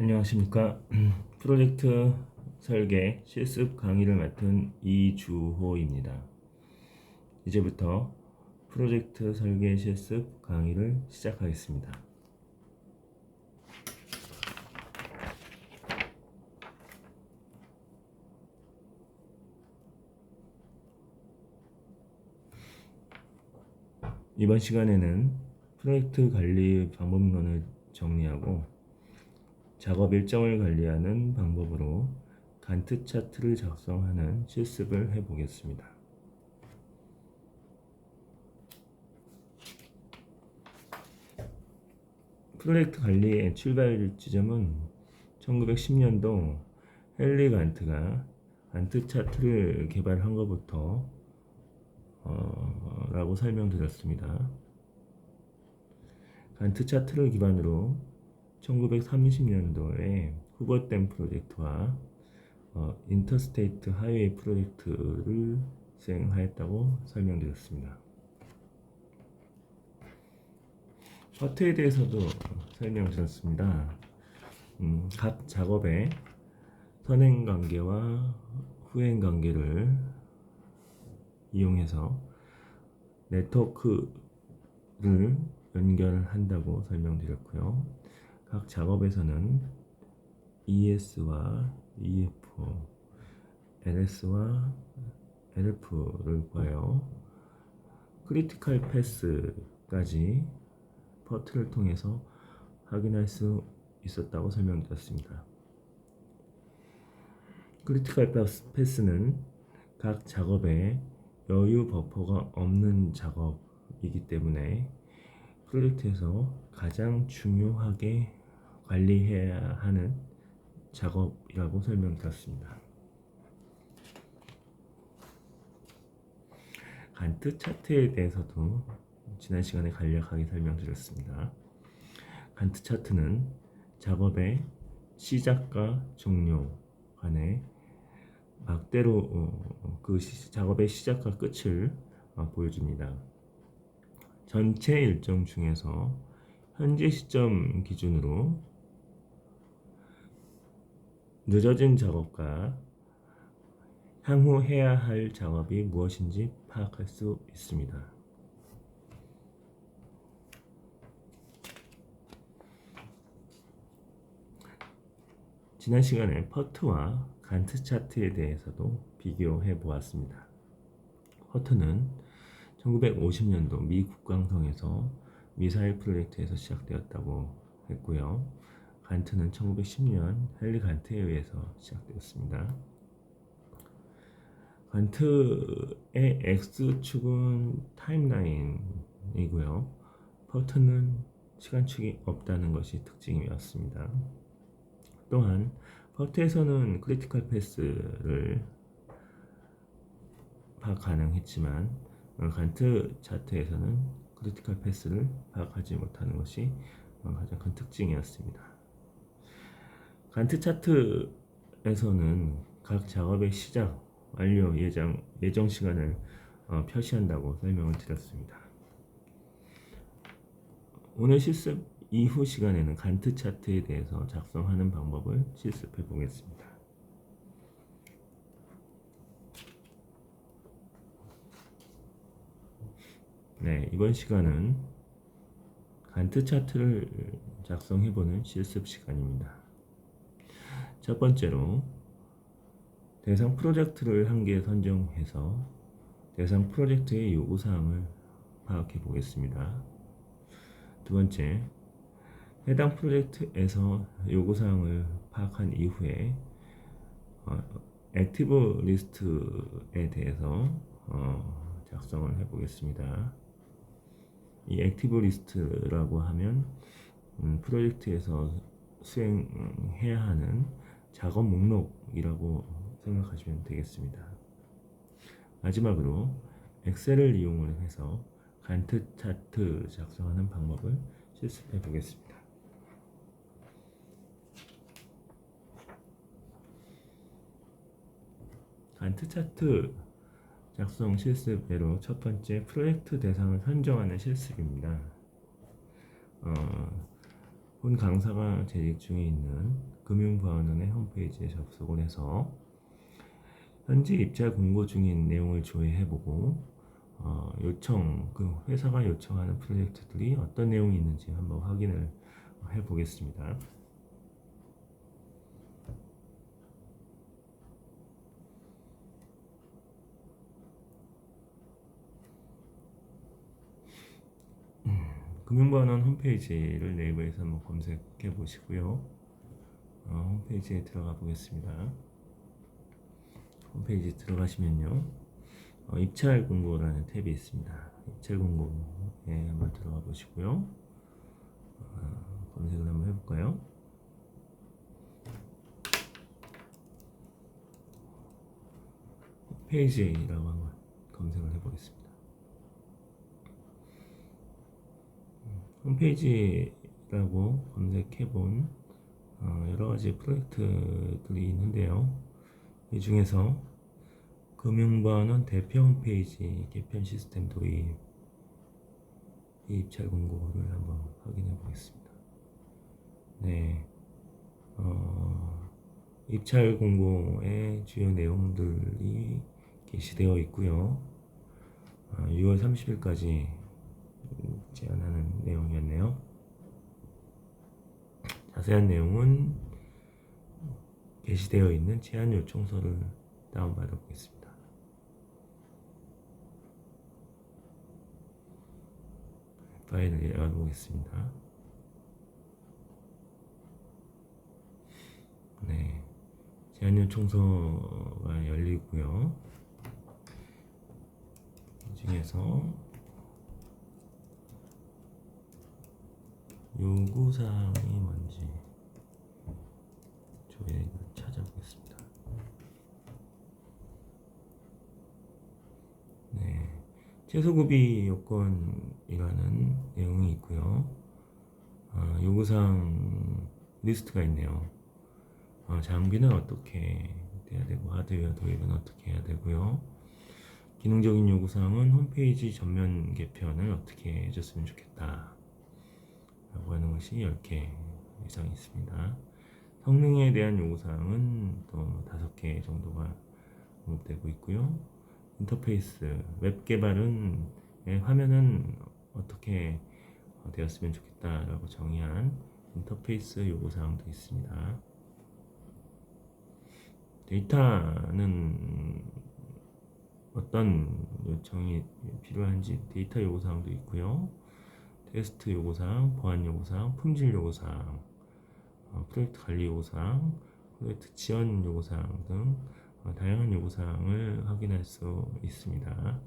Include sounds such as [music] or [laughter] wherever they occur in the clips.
안녕하십니까. [clears throat] 프로젝트 설계 실습 강의를 맡은 이주호입니다. 이제부터 프로젝트 설계 실습 강의를 시작하겠습니다. 이번 시간에는 프로젝트 관리 방법론을 정리하고 작업 일정을 관리하는 방법으로 간트 차트를 작성하는 실습을 해 보겠습니다. 프로젝트 관리의 출발 지점은 1910년도 헨리 간트가 간트 차트를 개발한 것부터 어, 라고 설명드렸습니다. 간트 차트를 기반으로 1930년도에 후보댐 프로젝트와 어, 인터스테이트 하이웨이 프로젝트를 수행하였다고 설명드렸습니다. 퍼트에 대해서도 설명드렸습니다. 음, 각 작업의 선행 관계와 후행 관계를 이용해서 네트워크를 연결한다고 설명드렸고요. 각 작업에서는 ES와 EF, LS와 LF를 구하여 크리티컬 패스까지 퍼트를 통해서 확인할 수 있었다고 설명드렸습니다. 크리티컬 패스는 각 작업에 여유 버퍼가 없는 작업이기 때문에 프로젝트에서 가장 중요하게 관리해야 하는 작업이라고 설명드렸습니다. 간트 차트에 대해서도 지난 시간에 간략하게 설명드렸습니다. 간트 차트는 작업의 시작과 종료 간에 막대로 어, 그 작업의 시작과 끝을 어, 보여줍니다. 전체 일정 중에서 현재 시점 기준으로 늦어진 작업과 향후 해야 할 작업이 무엇인지 파악할 수 있습니다. 지난 시간에 퍼트와 간트 차트에 대해서도 비교해 보았습니다. 퍼트는 1950년도 미 국강성에서 미사일 프로젝트에서 시작되었다고 했고요. 간트는 1910년 헨리 간트에 의해서 시작되었습니다. 간트의 X축은 타임라인이고요. 퍼트는 시간축이 없다는 것이 특징이었습니다. 또한 퍼트에서는 크리티컬 패스를 파악 가능했지만 간트 차트에서는 크리티컬 패스를 파악하지 못하는 것이 가장 큰 특징이었습니다. 간트 차트에서는 각 작업의 시작, 완료, 예정, 예정 시간을 어, 표시한다고 설명을 드렸습니다. 오늘 실습 이후 시간에는 간트 차트에 대해서 작성하는 방법을 실습해 보겠습니다. 네, 이번 시간은 간트 차트를 작성해 보는 실습 시간입니다. 첫 번째로 대상 프로젝트를 한 개 선정해서 대상 프로젝트의 요구 사항을 파악해 보겠습니다. 두 번째, 해당 프로젝트에서 요구 사항을 파악한 이후에 어, 액티브 리스트에 대해서 어, 작성을 해 보겠습니다. 이 액티브 리스트라고 하면 음, 프로젝트에서 수행해야 하는 작업 목록이라고 생각하시면 되겠습니다. 마지막으로 엑셀을 이용을 해서 간트 차트 작성하는 방법을 실습해 보겠습니다. 간트 차트 작성 실습대로 첫 번째 프로젝트 대상을 선정하는 실습입니다. 어, 본 강사가 재직 중에 있는 금융보안원의 홈페이지에 접속을 해서 현재 입찰 공고 중인 내용을 조회해보고 어, 요청 그 회사가 요청하는 프로젝트들이 어떤 내용이 있는지 한번 확인을 해보겠습니다. 금융보안원 홈페이지를 네이버에서 한번 검색해 보시고요. 어, 홈페이지에 들어가 보겠습니다. 홈페이지 들어가시면요. 어, 입찰 공고라는 탭이 있습니다. 입찰 공고에 한번 들어가 보시고요. 어, 검색을 한번 해볼까요? 페이지라고 한번 검색을 해보겠습니다. 홈페이지라고 검색해본 어, 여러 가지 프로젝트들이 있는데요. 이 중에서 금융보안원 대표 홈페이지 개편 시스템 도입 이 입찰 공고를 한번 확인해 보겠습니다. 네, 어, 입찰 공고의 주요 내용들이 게시되어 있고요. 어, 6월 30일까지 제안하는 내용이었네요. 자세한 내용은 게시되어 있는 제안 요청서를 다운받아 보겠습니다. 파일을 열어보겠습니다. 네, 제안 요청서가 열리고요. 이 중에서 요구사항이 뭔지 저희가 찾아보겠습니다. 네, 최소급이 요건이라는 내용이 있고요. 어, 요구사항 리스트가 있네요. 어, 장비는 어떻게 돼야 되고 하드웨어 도입은 어떻게 해야 되고요. 기능적인 요구사항은 홈페이지 전면 개편을 어떻게 해줬으면 좋겠다. 라고 하는 것이 10개 이상 있습니다. 성능에 대한 요구사항은 또 5개 정도가 언급되고 있고요. 인터페이스, 웹 개발은 예, 화면은 어떻게 되었으면 좋겠다라고 정의한 인터페이스 요구사항도 있습니다. 데이터는 어떤 요청이 필요한지 데이터 요구사항도 있고요. 테스트 요구사항, 보안 요구사항, 품질 요구사항, 어, 프로젝트 관리 요구사항, 프로젝트 지원 요구사항 등 어, 다양한 요구사항을 확인할 수 있습니다.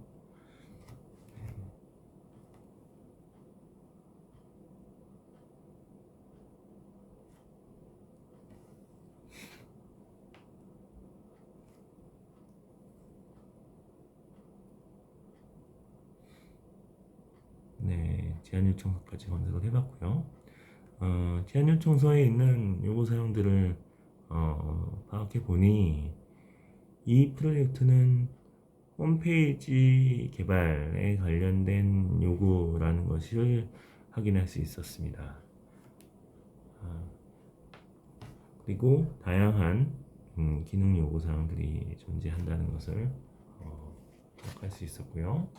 네, 제한 요청서까지 검색을 해봤고요. 어, 제한 요청서에 있는 요구 사항들을 어, 파악해 보니 이 프로젝트는 홈페이지 개발에 관련된 요구라는 것을 확인할 수 있었습니다. 어, 그리고 다양한 음, 기능 요구 사항들이 존재한다는 것을 어, 파악할 수 있었고요.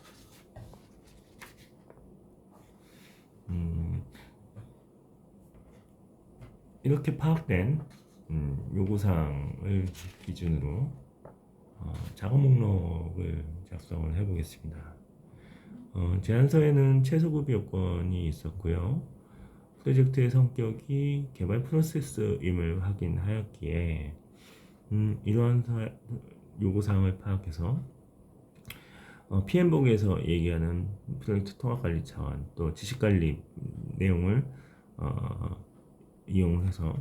음, 이렇게 파악된 음, 요구사항을 기준으로 어, 작업 목록을 작성을 해보겠습니다. 어, 제안서에는 최소급 요건이 있었고요. 프로젝트의 성격이 개발 프로세스임을 확인하였기에 음, 이러한 사, 요구사항을 파악해서 어, PM복에서 얘기하는 프로젝트 통합관리 차원 또 지식관리 내용을 어, 이용해서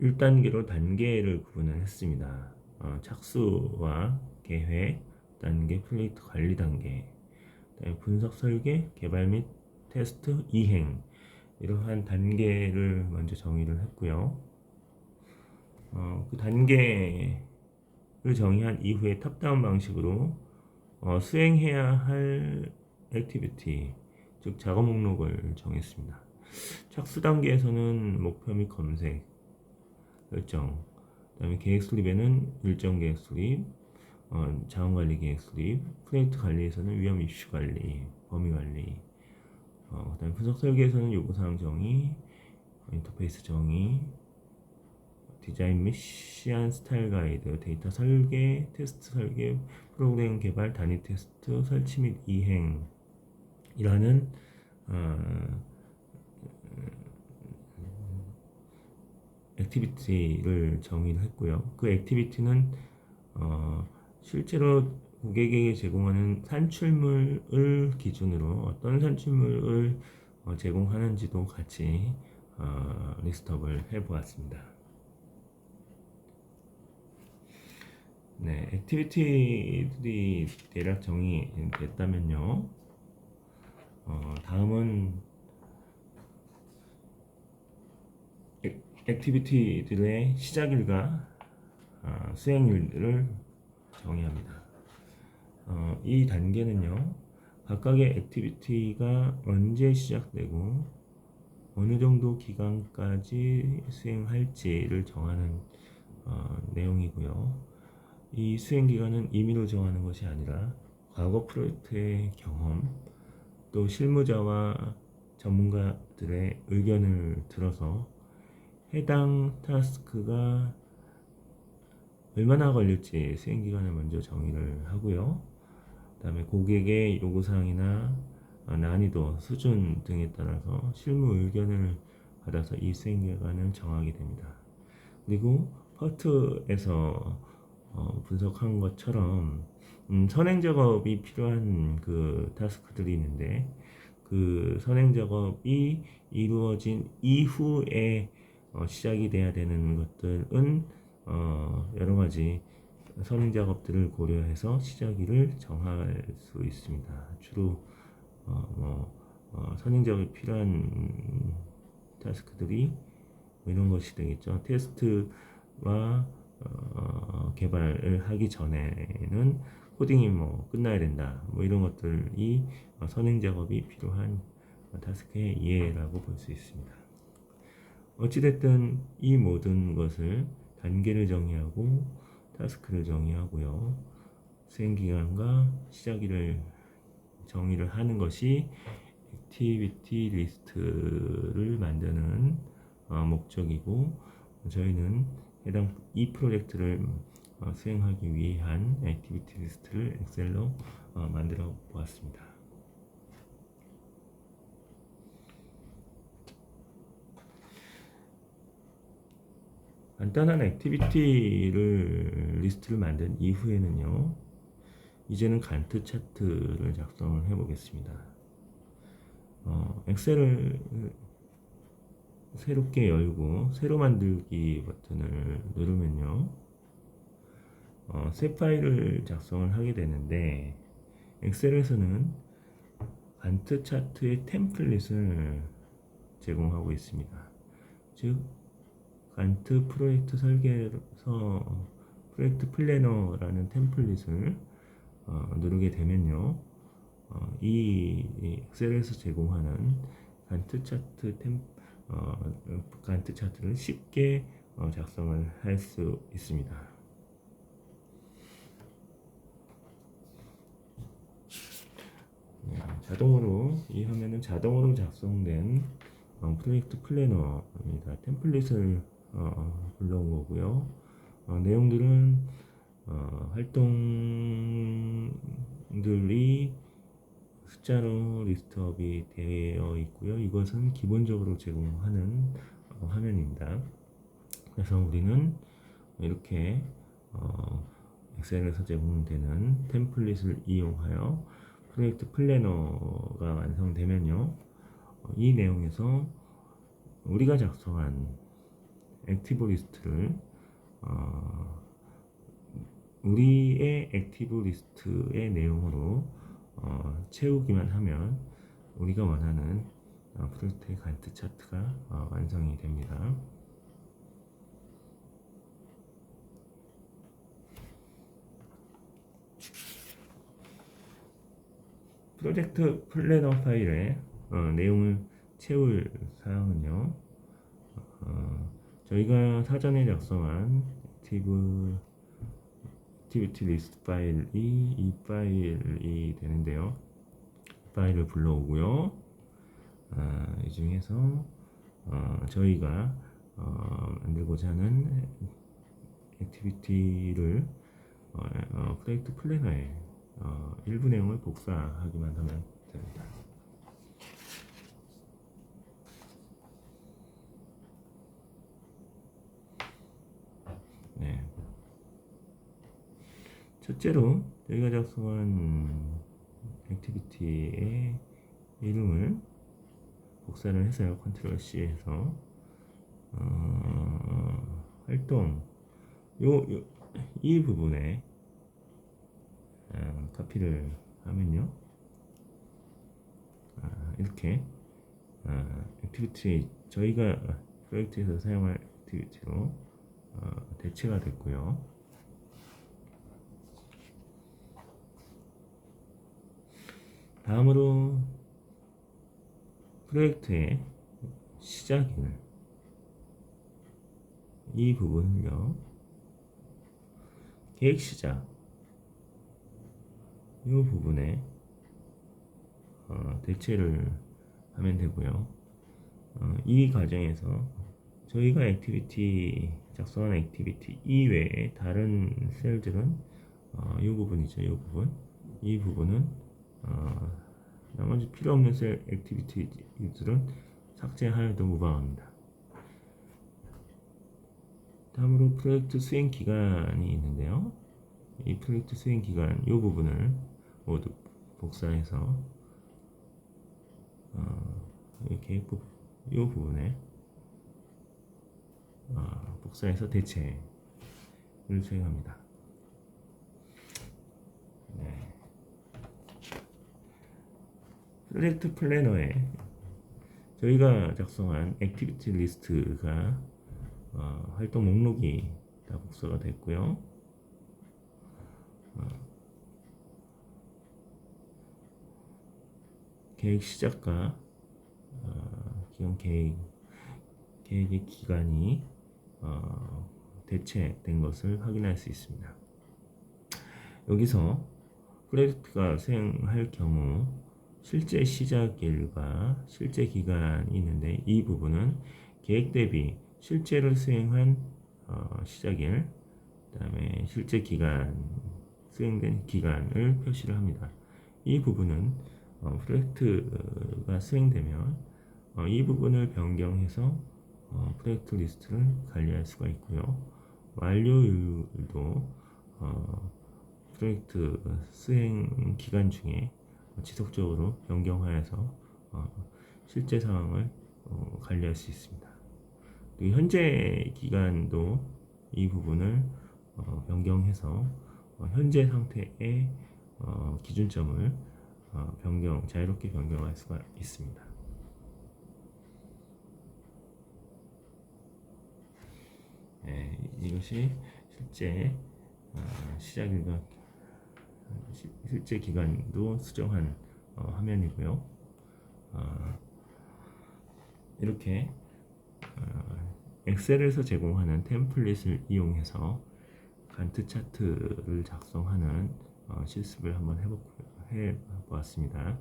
1단계로 단계를 구분을 했습니다. 어, 착수와 계획, 단계, 프로젝트 관리 단계, 분석 설계, 개발 및 테스트, 이행 이러한 단계를 먼저 정의를 했고요. 어, 그 단계를 정의한 이후에 탑다운 방식으로 어, 수행해야 할 액티비티, 즉 작업 목록을 정했습니다. 착수 단계에서는 목표 및 검색 설정 그다음에 계획 수립에는 일정 계획 수립 어, 자원 관리 계획 수립 프로젝트 관리에서는 위험 이슈 관리 범위 관리 어, 그다음에 분석 설계에서는 요구 사항 정의 인터페이스 정의 디자인 및 시안 스타일 가이드, 데이터 설계, 테스트 설계, 프로그램 개발, 단위 테스트, 설치 및 이행 이라는 어, 액티비티를 정의를 했고요. 그 액티비티는 어, 실제로 고객에게 제공하는 산출물을 기준으로 어떤 산출물을 어, 제공하는지도 같이 어, 리스트업을 해보았습니다. 네, 액티비티들이 대략 정의됐다면요. 어, 다음은 액, 액티비티들의 시작일과 어, 수행일을 정의합니다. 어, 이 단계는요, 각각의 액티비티가 언제 시작되고 어느 정도 기간까지 수행할지를 정하는 어, 내용이고요. 이 수행 기간은 임의로 정하는 것이 아니라 과거 프로젝트의 경험 또 실무자와 전문가들의 의견을 들어서 해당 타스크가 얼마나 걸릴지 수행 기간을 먼저 정의를 하고요. 그다음에 고객의 요구 사항이나 난이도, 수준 등에 따라서 실무 의견을 받아서 이 수행 기간을 정하게 됩니다. 그리고 퍼트에서 어, 분석한 것처럼 음, 선행 작업이 필요한 그 타스크들이 있는데 그 선행 작업이 이루어진 이후에 어, 시작이 돼야 되는 것들은 어, 여러 가지 선행 작업들을 고려해서 시작일을 정할 수 있습니다. 주로 어, 뭐, 어, 선행 작업이 필요한 타스크들이 뭐 이런 것이 되겠죠. 테스트와 어, 개발을 하기 전에는 코딩이 뭐 끝나야 된다 뭐 이런 것들이 어, 선행 작업이 필요한 타스크의 이해라고 볼 수 있습니다. 어찌됐든 이 모든 것을 단계를 정의하고 타스크를 정의하고요. 수행 기간과 시작일을 정의를 하는 것이 액티비티 리스트를 만드는 어, 목적이고 저희는 해당 이 프로젝트를 어, 수행하기 위한 액티비티 리스트를 엑셀로 어, 만들어 보았습니다. 간단한 액티비티를 리스트를 만든 이후에는요. 이제는 간트 차트를 작성을 해 보겠습니다. 어, 엑셀을 새롭게 열고 새로 만들기 버튼을 누르면요 어, 새 파일을 작성을 하게 되는데 엑셀에서는 간트 차트의 템플릿을 제공하고 있습니다 즉 간트 프로젝트 설계에서 프로젝트 플래너라는 템플릿을 어, 누르게 되면요 어, 이 엑셀에서 제공하는 간트 차트 템 어, 간트 차트를 쉽게 어, 작성을 할 수 있습니다. 네, 자동으로 이 화면은 자동으로 작성된 어, 프로젝트 플래너입니다. 템플릿을 어, 불러온 거고요. 어, 내용들은 어, 활동들이 숫자로 리스트업이 되어 있고요. 이것은 기본적으로 제공하는 어, 화면입니다. 그래서 우리는 이렇게 어, 엑셀에서 제공되는 템플릿을 이용하여 프로젝트 플래너가 완성되면요. 어, 이 내용에서 우리가 작성한 액티브 리스트를 어, 우리의 액티브 리스트의 내용으로 어, 채우기만 하면 우리가 원하는 어, 프로젝트의 간트 차트가 어, 완성이 됩니다. 프로젝트 플래너 파일에 어, 내용을 채울 사항은요. 어, 저희가 사전에 작성한 액티브 액티비티 리스트 파일이 이 파일이 되는데요. 파일을 불러오고요. 아, 이 중에서 어, 저희가 어, 만들고자 하는 액티비티를 어, 어, 프로젝트 플래너에 어, 일부 내용을 복사하기만 하면 됩니다. 첫째로 저희가 작성한 액티비티의 이름을 복사를 해서요. 컨트롤 C에서 어, 활동 요, 요, 이 부분에 아, 카피를 하면요. 아, 이렇게 아, 액티비티 저희가 프로젝트에서 사용할 액티비티로 어, 대체가 됐고요. 다음으로 프로젝트의 시작일 이 부분은요. 계획 시작. 이 부분에 어, 대체를 하면 되고요. 어, 이 과정에서 저희가 액티비티 작성한 액티비티 이외에 다른 셀들은 어, 이 부분이죠 이 부분. 이 부분은 어, 나머지 필요 없는 셀 액티비티들은 삭제하여도 무방합니다. 다음으로 프로젝트 수행 기간이 있는데요. 이 프로젝트 수행 기간 이 부분을 모두 복사해서 어, 이 계획 부분 이 부분에 어, 복사해서 대체를 수행합니다. 네. 프로젝트 플래너에 저희가 작성한 액티비티 리스트가 어, 활동 목록이 다 복사가 됐고요. 어, 계획 시작과 어, 기간 계획 계획의 기간이 어, 대체된 것을 확인할 수 있습니다. 여기서 프로젝트가 수행할 경우 실제 시작일과 실제 기간이 있는데 이 부분은 계획 대비 실제로 수행한 어, 시작일 그 다음에 실제 기간 수행된 기간을 표시를 합니다. 이 부분은 어, 프로젝트가 수행되면 어, 이 부분을 변경해서 어, 프로젝트 리스트를 관리할 수가 있고요. 완료율도 어, 프로젝트 수행 기간 중에 지속적으로 변경하여서 어, 실제 상황을 어, 관리할 수 있습니다. 현재 기간도 이 부분을 어, 변경해서 어, 현재 상태의 어, 기준점을 어, 변경 자유롭게 변경할 수가 있습니다. 네, 이것이 실제 어, 시작일과 실제 기간도 수정한 어, 화면이고요. 어, 이렇게 어, 엑셀에서 제공하는 템플릿을 이용해서 간트 차트를 작성하는 어, 실습을 한번 해보, 해보았습니다.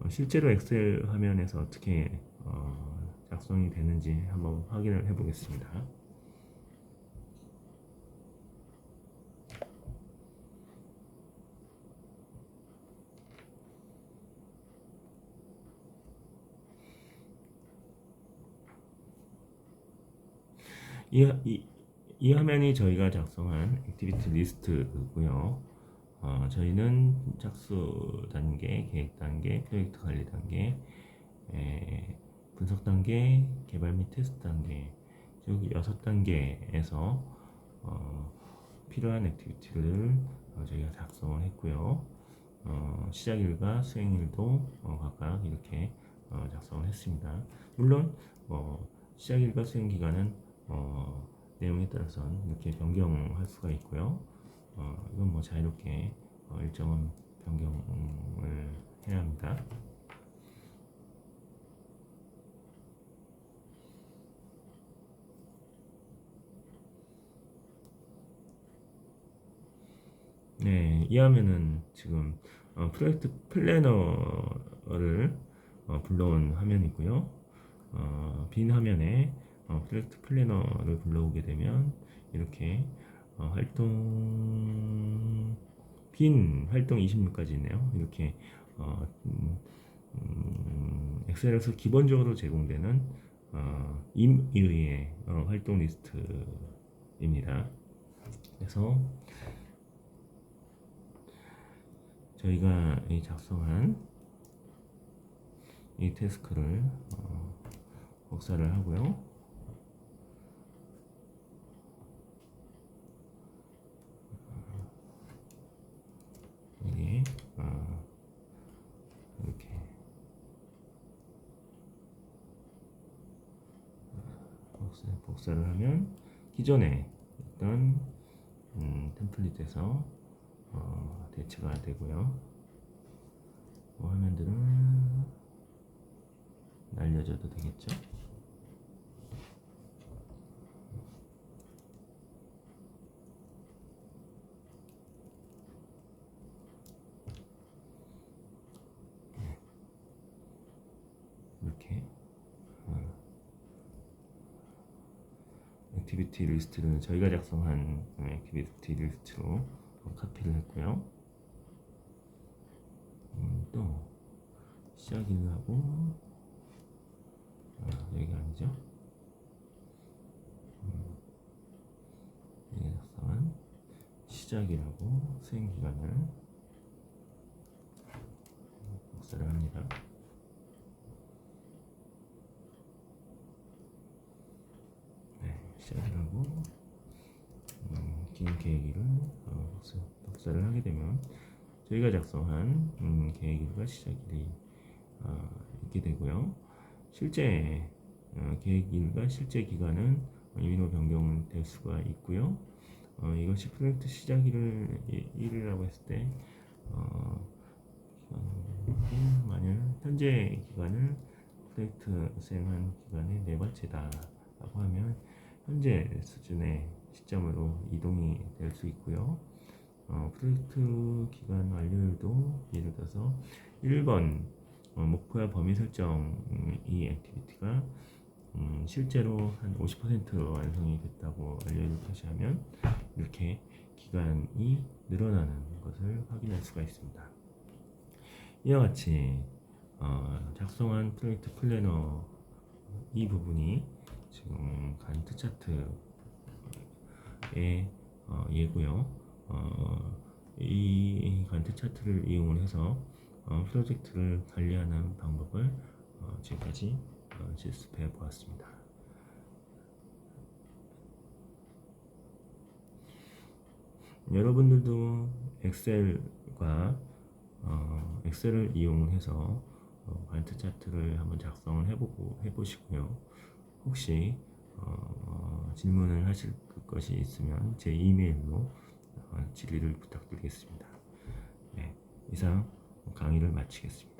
어, 실제로 엑셀 화면에서 어떻게 어, 작성이 되는지 한번 확인을 해보겠습니다. 이, 이, 이 화면이 저희가 작성한 액티비티 리스트고요. 어, 저희는 착수 단계, 계획 단계, 프로젝트 관리 단계, 에, 분석 단계, 개발 및 테스트 단계, 즉 여섯 단계에서 어, 필요한 액티비티를 어, 저희가 작성을 했고요. 어, 시작일과 수행일도 어, 각각 이렇게 어, 작성을 했습니다. 물론 뭐 시작일과 수행 기간은 어, 내용에 따라서는 이렇게 변경할 수가 있고요. 어, 이건 뭐 자유롭게 어, 일정은 변경을 해야 합니다. 네, 이 화면은 지금 어, 프로젝트 플래너를 어, 불러온 화면이고요. 어, 빈 화면에 어, 프로젝트 플래너를 불러오게 되면 이렇게 어, 활동 빈 활동 26까지 있네요. 이렇게 어, 음, 음, 엑셀에서 기본적으로 제공되는 어, 임의의 어, 활동 리스트입니다. 그래서 저희가 이 작성한 이 태스크를 어, 복사를 하고요. 여기 어, 이렇게 복사, 복사를 하면 기존에 있던 음, 템플릿에서 어, 대체가 되고요. 뭐 화면들은 날려줘도 되겠죠? 이렇게 어, 액티비티 리스트는 저희가 작성한 액티비티 리스트로 카피를 했고요. 음, 또 시작을 하고 아, 여기가 아니죠? 음, 여기 작성한 시작이라고 수행 기간을 복사를 합니다. 네, 시작을 하고 음, 긴 계획일을 어, 복사, 복사를 하게 되면 저희가 작성한 음, 계획일과 시작일이 어, 있게 되고요. 실제 어, 계획일과 실제 기간은 임의로 변경될 수가 있고요. 어, 이것이 프로젝트 시작일을 일이라고 했을 때 어, 기간은 만약 현재 기간을 프로젝트 수행한 기간의 네 번째다라고 하면 현재 수준의 시점으로 이동이 될 수 있고요. 어, 프로젝트 기간 완료일도 예를 들어서 1번 어, 목표와 범위 설정 음, 이 액티비티가 음, 실제로 한 50% 완성이 됐다고 알려를 다시 하면 이렇게 기간이 늘어나는 것을 확인할 수가 있습니다. 이와 같이 어, 작성한 프로젝트 플래너 이 부분이 간트 차트의 어, 예고요. 어, 이 간트 차트를 이용을 해서 어, 프로젝트를 관리하는 방법을 어, 지금까지 어, 실습해 보았습니다. 여러분들도 엑셀과 어, 엑셀을 이용해서 어, 간트 차트를 한번 작성을 해보고 해보시고요. 혹시 어, 질문을 하실 것이 있으면 제 이메일로 어, 질의를 부탁드리겠습니다. 네, 이상 강의를 마치겠습니다.